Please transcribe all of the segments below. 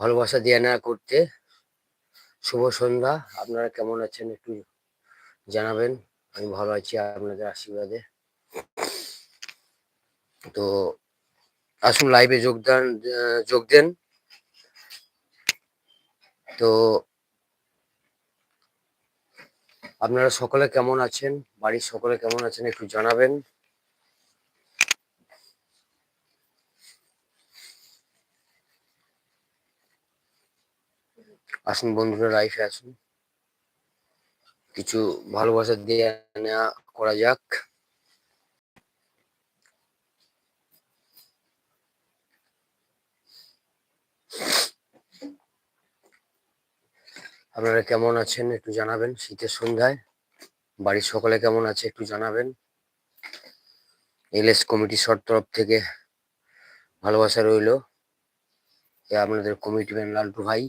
ভালোবাসা দিয়ে নেওয়া করতে। শুভ সন্ধ্যা। আপনারা কেমন আছেন একটু জানাবেন। আমি ভালো আছি আপনাদের আশীর্বাদে। তো আসুন লাইভে যোগদান যোগ দেন। তো আপনারা সকলে কেমন আছেন? বাড়ির সকলে কেমন আছেন একটু জানাবেন। আসুন বন্ধুরা লাইফে আসুন। কিছু ভালোবাসা দিয়ে নেওয়া করা যাক। আপনারা কেমন আছেন একটু জানাবেন শীতের সন্ধ্যায়। বাড়ির সকলে কেমন আছে একটু জানাবেন। এলএস কমিটি শর্ট তরফ থেকে ভালোবাসা রইল। আপনাদের কমিটি ম্যান লালটু ভাই।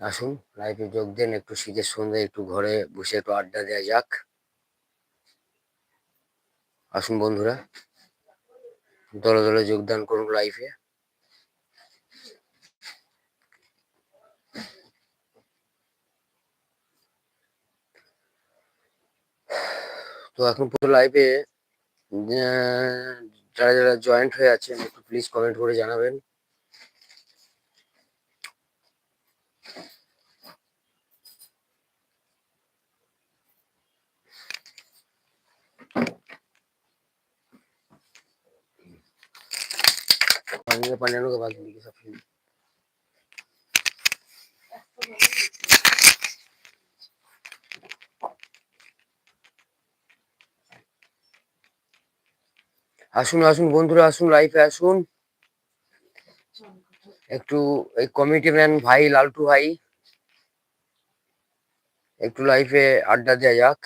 আসুন, লাইভে যোগ দেন, একটু শীতের সন্ধ্যায় একটু ঘরে বসে একটু আড্ডা দেওয়া যাক। আসুন বন্ধুরা, দলে দলে যোগদান করুন লাইফে তো এখন পুরো লাইভে যারা যারা জয়েন্ট হয়ে আছেন, একটু প্লিজ কমেন্ট করে জানাবেন। पानी में पानी के बाद मिलेगी सब फिल्म আসুন আসুন বন্ধুরা আসুন লাইফে আসুন একটু এই কমিটি ম্যান ভাই লালটু ভাই একটু লাইফে আড্ডা দেওয়া যাক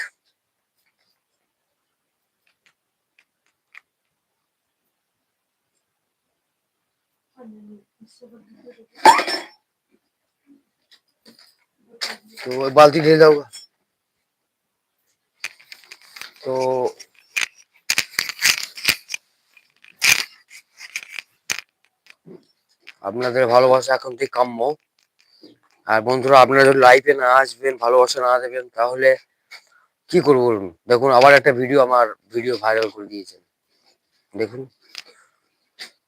ওই বালতি ঢেলে দাও তো আপনাদের ভালোবাসা এখন থেকে কাম্য? আর বন্ধুরা, আপনারা যদি লাইভে না আসবেন, ভালোবাসা না দেবেন, তাহলে কি করব বলুন? দেখুন, আবার একটা ভিডিও আমার ভিডিও ভাইরাল করে দিয়েছেন। দেখুন,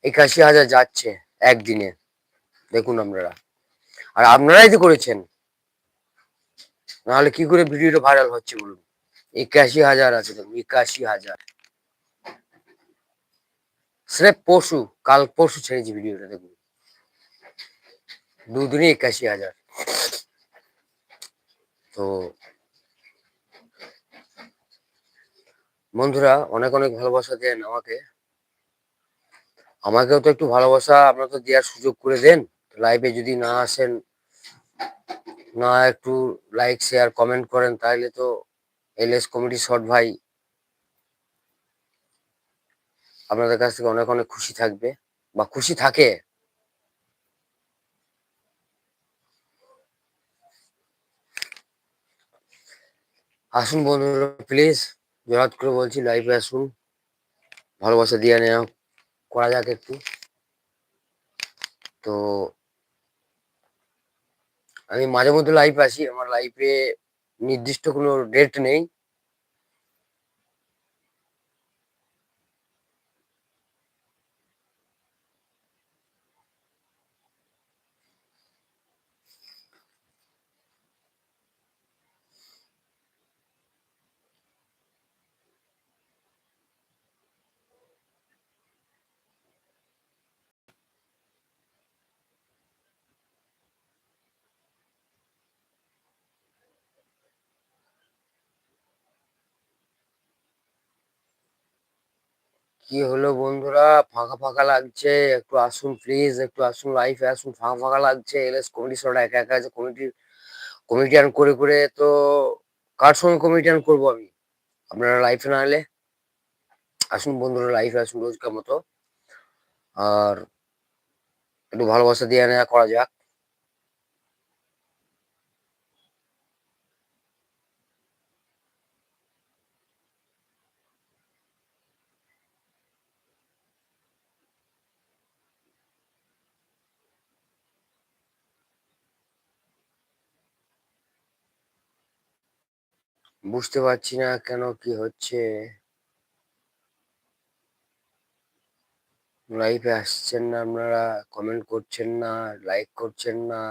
একাশি হাজার যাচ্ছে একদিনে। দেখুন আপনারা। আর আপনারাই তো করেছেন। নাহলে কি করে ভিডিওটা ভাইরাল হচ্ছে বলুন? একাশি হাজার আছে দেখুন, একাশি হাজার। স্রেফ পরশু, কাল পরশু ছেড়েছি ভিডিওটা, দেখুন। দুদিনে একাশি হাজার। তো বন্ধুরা, অনেক অনেক ভালোবাসা দেন আমাকে। আমাকেও তো একটু ভালোবাসা আপনারা তো দেওয়ার সুযোগ করে দেন। লাইভে যদি না আসেন না একটু লাইক শেয়ার কমেন্ট করেন তাহলে তো এলএস কমিটি শর্ট ভাই আপনাদের কাছ থেকে অনেক অনেক খুশি থাকবে, বা খুশি থাকে। আসুন বন্ধুরা প্লিজ জোরাত করে বলছি লাইভে আসুন। ভালোবাসা দিয়ে নেওয়া, করা যাক একটু। তো আমি মাঝে মধ্যে লাইভ আসি আমার লাইভে নির্দিষ্ট কোনো ডেট নেই। কি হলো বন্ধুরা? ফাঁকা ফাঁকা লাগছে। একটু আসুন প্লিজ একটু আসুন লাইফে আসুন, ফাঁকা ফাঁকা লাগছে। এলএস কমিটি সরা একা একা আছে কমিটি কমিটিয়ান করে করে তো কার সঙ্গে কমিটিয়ান করব আমি? আপনারা লাইফে না এলে? আসুন বন্ধুরা লাইফে আসুন রোজকার মতো। আর একটু ভালোবাসা দিয়ে নেওয়া করা যাক। বুঝতে পারছি না কেন, কি হচ্ছে? লাইভে আসছেন না আপনারা কমেন্ট করছেন না লাইক করছেন না।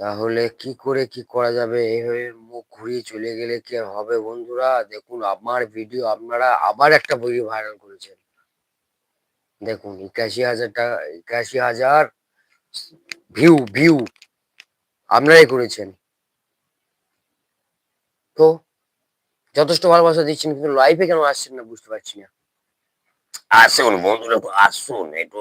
তাহলে কি করে কি করা যাবে? এইভাবে মুখ ঘুরিয়ে চলে গেলে কি হবে বন্ধুরা? দেখুন, আমার ভিডিও আপনারা আবার একটা ভিডিও ভাইরাল করেছেন। দেখুন, একাশি হাজার টাকা, একাশি হাজার ভিউ ভিউ আপনারাই করেছেন। তো যথেষ্ট ভালোবাসা দিচ্ছেন, কিন্তু লাইভে কেন আসছেন না বুঝতে পারছি না। আসুন বন্ধুরা, আসুন, একটু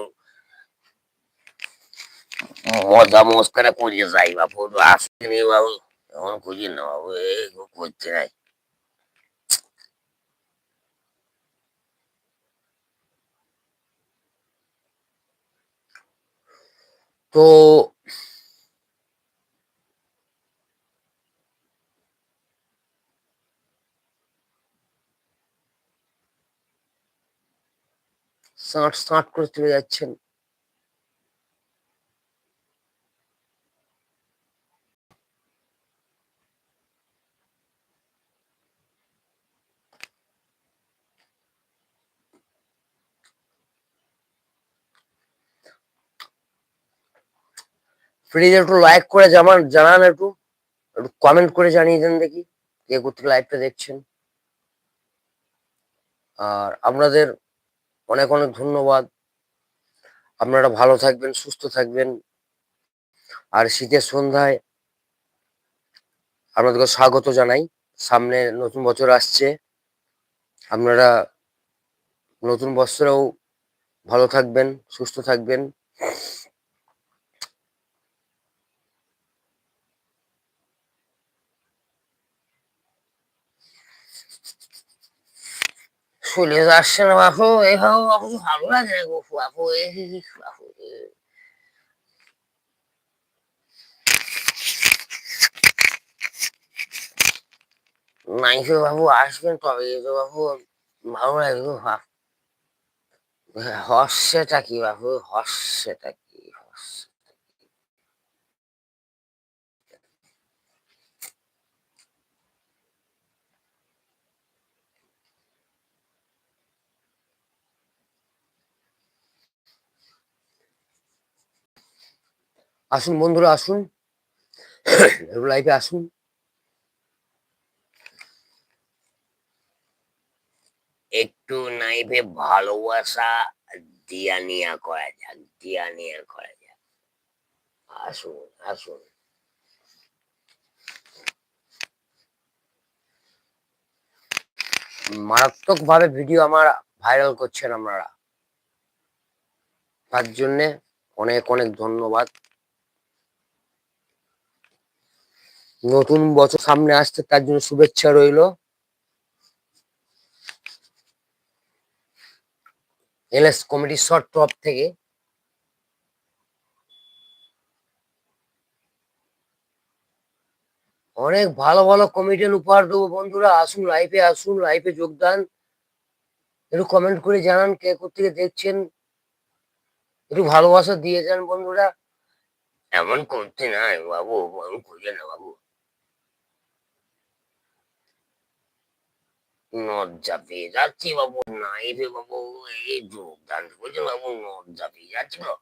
মজা মস্কারা করিয়ে যাই বাবু আসুন বাবু, এখন খুঁজি না বাবু এই করছে নাই তো সাঁট সাঁট করে চলে যাচ্ছেন। প্লিজ একটু লাইক করে জামান, জানান একটু। একটু কমেন্ট করে জানিয়ে দেন দেখি, কে কোথেকে লাইভটা দেখছেন। আর আপনাদের অনেক অনেক ধন্যবাদ। আপনারা ভালো থাকবেন, সুস্থ থাকবেন। আর শীতের সন্ধ্যায় আপনাদেরকে স্বাগত জানাই। সামনে নতুন বছর আসছে। আপনারা নতুন বছরেও ভালো থাকবেন, সুস্থ থাকবেন। চলে যাচ্ছে না বাপু এইভাবে বাপু ভালো লাগে না গো বাপু বাপু নাইকে বাবু, আসবেন তবে তো বাবু ভালো লাগবে বাপ। হর্ষেটা কি বাবু হর্ষেটা কি? আসুন বন্ধুরা আসুন। লাইফে আসুন। একটু নাইভে ভালোবাসা দিয়া নিয়া করা যাক দিয়া নিয়া করা যাক। আসুন আসুন। মারাত্মক ভাবে ভিডিও আমার ভাইরাল করছেন আপনারা। তার জন্যে অনেক অনেক ধন্যবাদ। নতুন বছর সামনে আসছে, তার জন্য শুভেচ্ছা রইল। এলএস কমেডি শর্ট টপ থেকে। অনেক ভালো ভালো কমেডিয়ান উপহার দেবো বন্ধুরা। আসুন লাইফে আসুন লাইফে যোগদান। একটু কমেন্ট করে জানান কে থেকে দেখছেন। একটু ভালোবাসা দিয়ে যান বন্ধুরা। এমন করতে নাই বাবু, এমন করবে না বাবু। লজ্জা পেয়ে যাচ্ছি বাবু না রে বাবু এই যোগদান করছে বাবু লজ্জা পেয়ে যাচ্ছি গো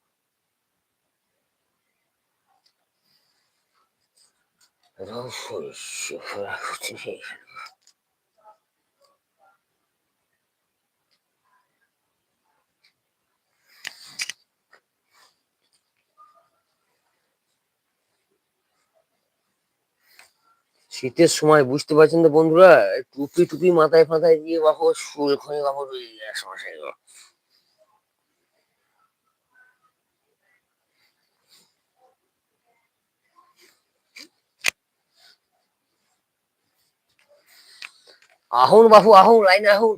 শীতের সময় বুঝতে পারছেন তো বন্ধুরা, টুপি টুপি মাথায় ফাঁথায় দিয়ে বাবু শুল খয়ে বাবু সমস্যা আহুন বাবু আহুন, লাইনে আহুন।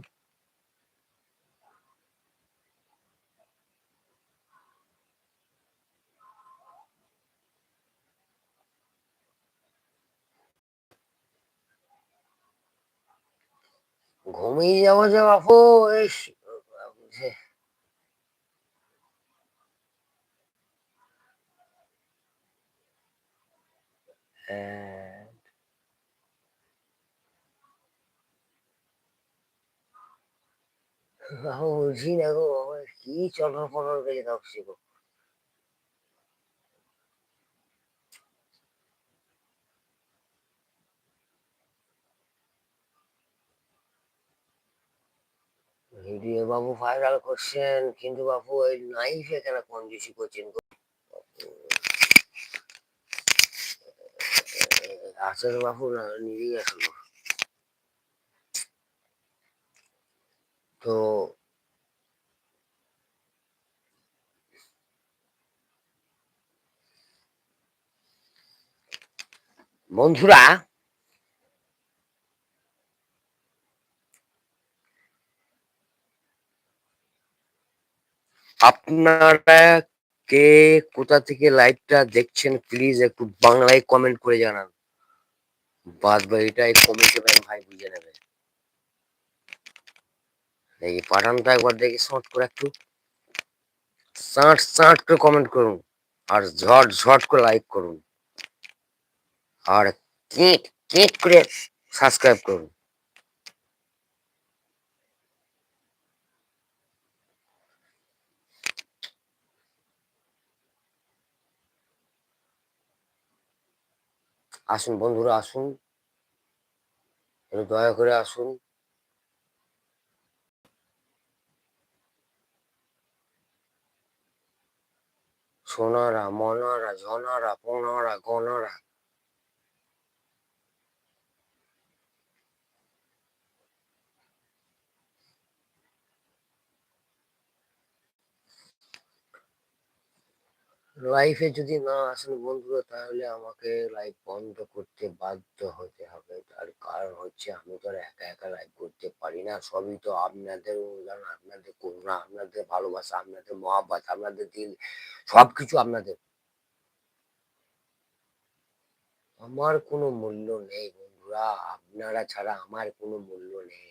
ঘুমিয়ে যাব যে বাপু এই গো কি চলর পটর গেলে গো। ভিডিও বাবু ভাইরাল করছেন, কিন্তু বাবু ওই নাইফে কেন কঞ্জুসি করছেন? আসল বাবু নিজেই আসল তো বন্ধুরা আপনারা কে, কোথা থেকে লাইভটা দেখছেন প্লিজ একটু বাংলায় কমেন্ট করে জানান। বাদ বাকিটা এই কমেন্টে ভাই ভাই বুঝে নেবে। দেখি পাঠানটা একবার দেখি শর্ট করে একটু। সাঁট সাঁট করে কমেন্ট করুন। আর ঝট ঝট করে লাইক করুন। আর কিট কিট করে সাবস্ক্রাইব করুন। আসুন বন্ধুরা আসুন। দয়া করে আসুন। সোনারা মনারা ঝনারা পোনারা গনারা লাইফে যদি না আসেন বন্ধুরা, তাহলে আমাকে লাইভ বন্ধ করতে বাধ্য হতে হবে। তার কারণ হচ্ছে আমি তো একা একা লাইভ করতে পারি না। সবই তো আপনাদের অনুদান আপনাদের করুণা, আপনাদের ভালোবাসা, আপনাদের মহাব্বত, আপনাদের দিল, সবকিছু আপনাদের। আমার কোনো মূল্য নেই বন্ধুরা, আপনারা ছাড়া আমার কোনো মূল্য নেই।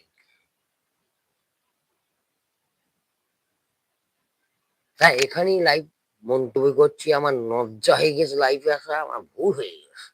তাই এখানেই লাইভ মন্তব্য করছি আমার লজ্জা হয়ে গেছে লাইফে আসা আমার ভুল হয়ে গেছে।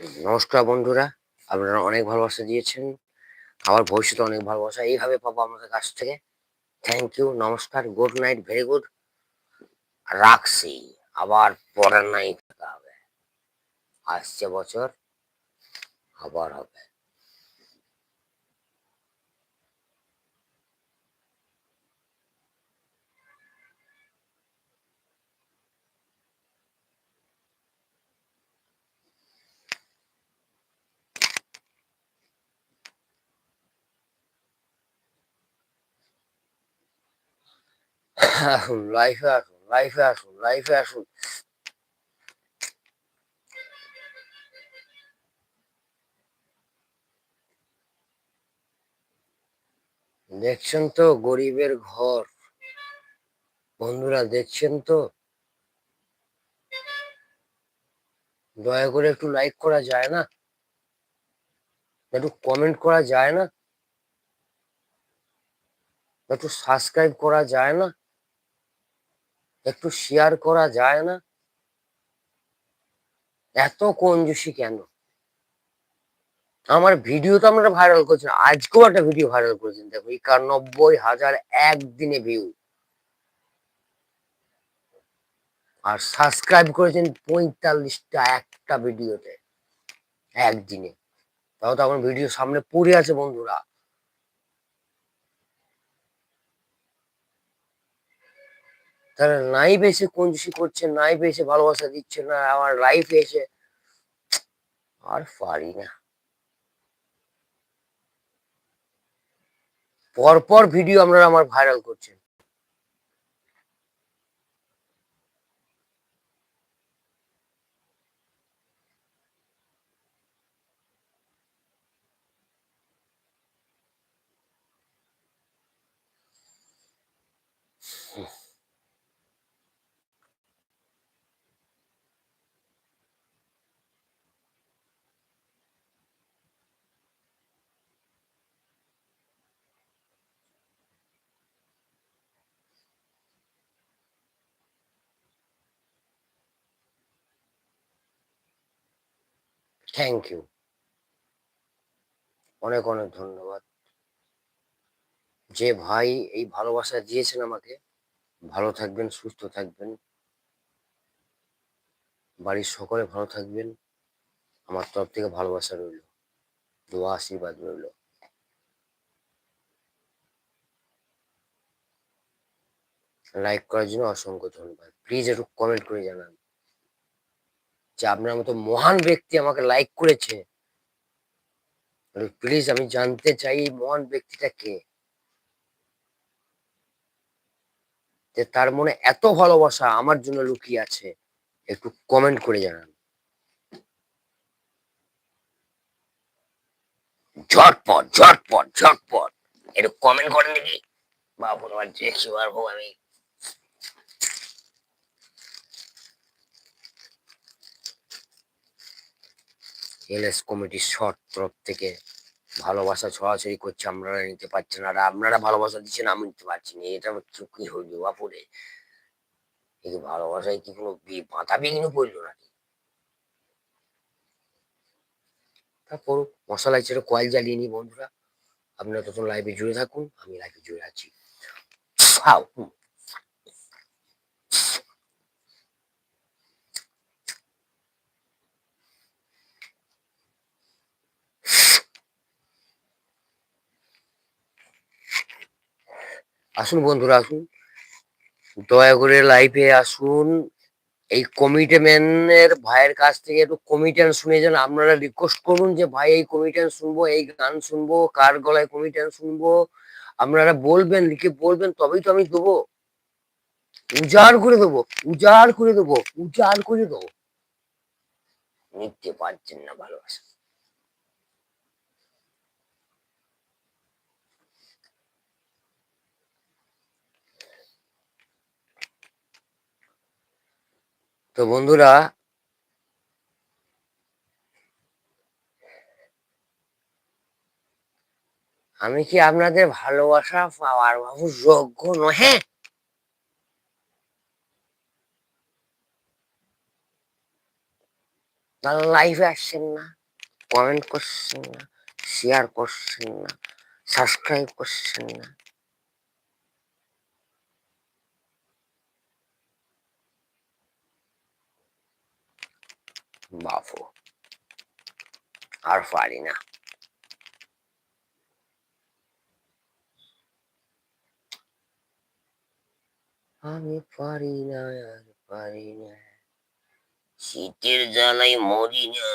নমস্কার বন্ধুরা, আপনারা অনেক ভালোবাসা দিয়েছেন, আমার ভবিষ্যতে অনেক ভালোবাসা, এইভাবে পাবো আমাদের কাছ থেকে। থ্যাংক ইউ নমস্কার গুড নাইট ভেরি গুড রাখছি, আবার পরের দেখা হবে। আসছে বছর, আবার হবে। আসুন লাইফে আসুন লাইফে আসুন লাইফে আসুন দেখছেন তো গরিবের ঘর। বন্ধুরা, দেখছেন তো? দয়া করে একটু লাইক করা যায় না? একটু কমেন্ট করা যায় না? একটু সাবস্ক্রাইব করা যায় না? একটু শেয়ার করা যায় না? এত কঞ্জুসি কেন? আমার ভিডিও তো আমরা ভাইরাল করছেন, আজকেও একটা ভিডিও ভাইরাল করেছেন, দেখো, একানব্বই হাজার একদিনে ভিউ আর সাবস্ক্রাইব করেছেন পঁয়তাল্লিশটা একটা ভিডিওতে একদিনে। তাও তো আমার ভিডিও সামনে পড়ে আছে, বন্ধুরা। তারা নাই বেশি কঞ্জুসি করছে, নাই বেশি ভালোবাসা দিচ্ছে, না আমার লাইফ এসে আর পারি না। পরপর ভিডিও আপনারা আমার ভাইরাল করছেন। থ্যাংক ইউ অনেক অনেক ধন্যবাদ। যে ভাই এই ভালোবাসা দিয়েছেন আমাকে, ভালো থাকবেন, সুস্থ থাকবেন। বাড়ির সকলে ভালো থাকবেন। আমার তরফ থেকে ভালোবাসা রইল। দোয়া, আশীর্বাদ রইল। লাইক করার জন্য অসংখ্য ধন্যবাদ। প্লিজ একটু কমেন্ট করে জানান। যে আপনার মতো মহান ব্যক্তি আমাকে লাইক করেছে। প্লিজ আমি জানতে চাই এই মহান ব্যক্তিটা কে? যে তার মনে এত ভালোবাসা আমার জন্য লুকিয়ে আছে, একটু কমেন্ট করে জানান। ঝটপট ঝটপট ঝটপট। একটু কমেন্ট করেন দেখি বাবু আমার দেখি পারব আমি এলএস কমিটির শর্ট তরফ থেকে ভালোবাসা ছড়াছড়ি করছে, আপনারা নিতে পারছেন আর আপনারা ভালোবাসা দিচ্ছেন, আমি নিতে পারছি না। এটা কি হইল বাপুরে এই ভালোবাসায় কি কোনো বাধা বিঘ্ন পড়ল নাকি? তারপর মশালা ছেড়ে কয়েল জ্বালিয়ে নি বন্ধুরা। আপনারা তখন লাইভে জুড়ে থাকুন, আমি লাইভে জুড়ে আছি। খাও আসুন বন্ধুরা, আসুন। দয়া করে লাইফে আসুন। এই কমিটিম্যানের ভাইয়ের কাছ থেকে একটু কমিটিয়ান শুনে যান। আপনারা রিকোয়েস্ট করুন যে, ভাই, এই কমিটিয়ান শুনব, এই গান শুনব, কার গলায় কমিটিয়ান শুনব? আপনারা বলবেন, লিখে বলবেন, তবেই তো আমি দেবো। উজাড় করে দেবো, উজাড় করে দেবো, উজাড় করে দেবো। নিতে পারছেন না ভালোবাসা। তো বন্ধুরা, আমি কি আপনাদের ভালোবাসা পাওয়ার বাবু যোগ্য নহে তাহলে লাইভে আসছেন না কমেন্ট করছেন না শেয়ার করছেন না সাবস্ক্রাইব করছেন না। বাপু আর পারি আমি পারি না আর পারি না শীতের জ্বালাই মরি না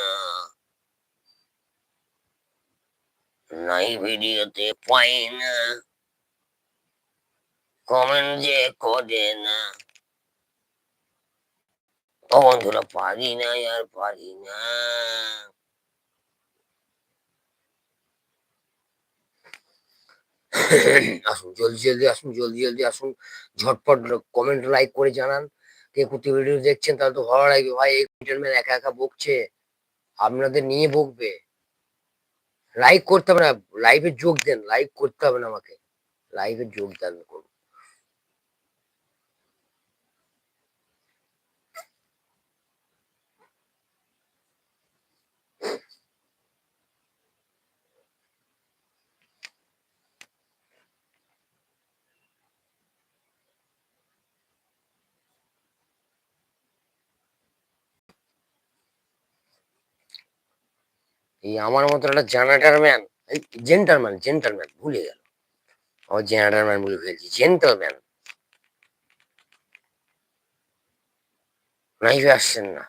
ভিডিওতে পাই না কমেন্ট যে করে না ও বন্ধুরা পারি না আর পারি না আসুন জলদি জলদি আসুন জলদি জলদি আসুন। ঝটপট কমেন্ট লাইক করে জানান। কে কুটি ভিডিও দেখছেন তাহলে তো ভালো লাগবে। ভাই এই ম্যান একা একা বকছে। আপনাদের নিয়ে বকবে। লাইক করতে হবে না লাইভে যোগ দেন লাইক করতে হবে না আমাকে। লাইভে যোগ দেন করুন। এই আমার মতো একটা জানাটার ম্যান জেন্টারম্যান জেন্টারম্যান ভুলে গেল। ও জেনারেটরম্যান বলে ফেলছি জেন্টলম্যান লাইভে আসছেন না।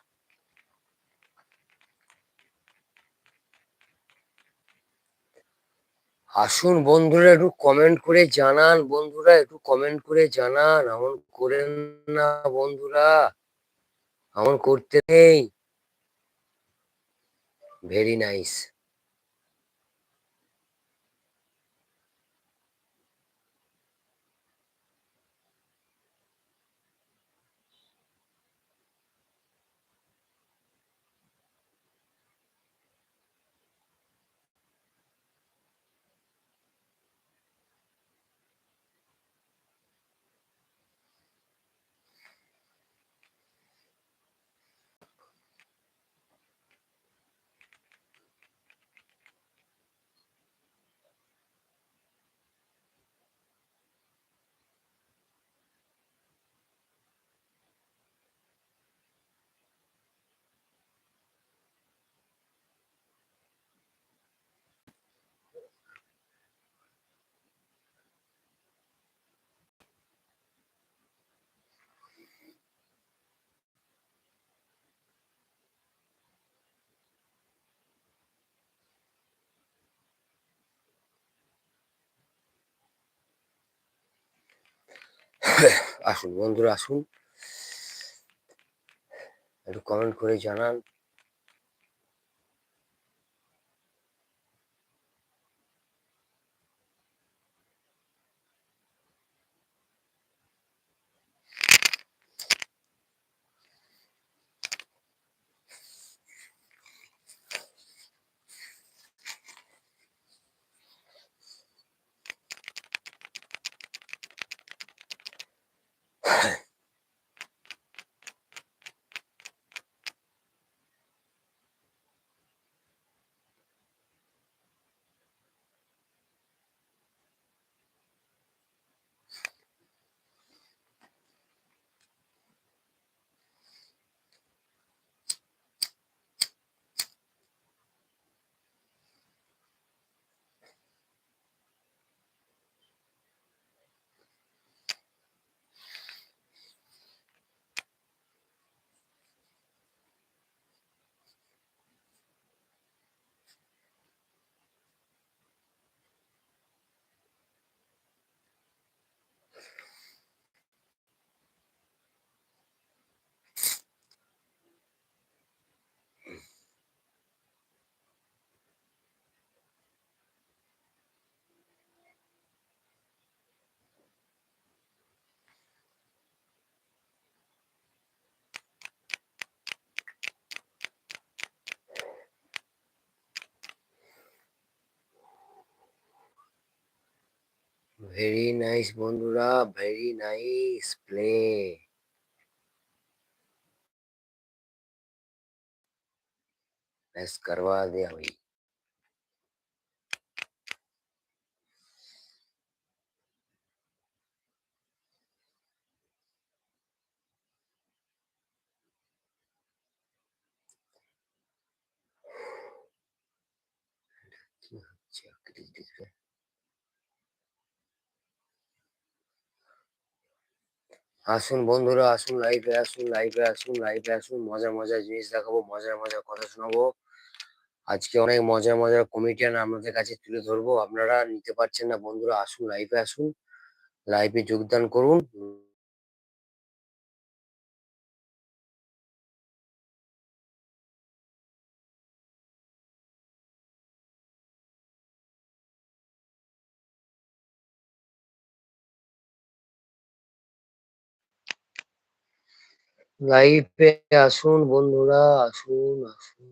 আসুন বন্ধুরা একটু কমেন্ট করে জানান, বন্ধুরা একটু কমেন্ট করে জানান। এমন করেন না বন্ধুরা। এমন করতে নেই। ভেরি নাইস আসুন বন্ধুরা আসুন। একটু কমেন্ট করে জানান। ভেরি নাইস বন্ধুরা ভেরি নাইস প্লে मैच करवा दिया भाई কি হচ্ছে আকৃতি আসুন বন্ধুরা, আসুন লাইভে আসুন লাইভে আসুন লাইভে আসুন। মজা মজার জিনিস দেখাবো, মজার মজার কথা শোনাবো। আজকে অনেক মজার মজার কমেডিয়ান আপনাদের কাছে তুলে ধরবো। আপনারা নিতে পারছেন না বন্ধুরা, আসুন লাইভে আসুন। লাইভে যোগদান করুন। লাইভে আসুন বন্ধুরা আসুন আসুন।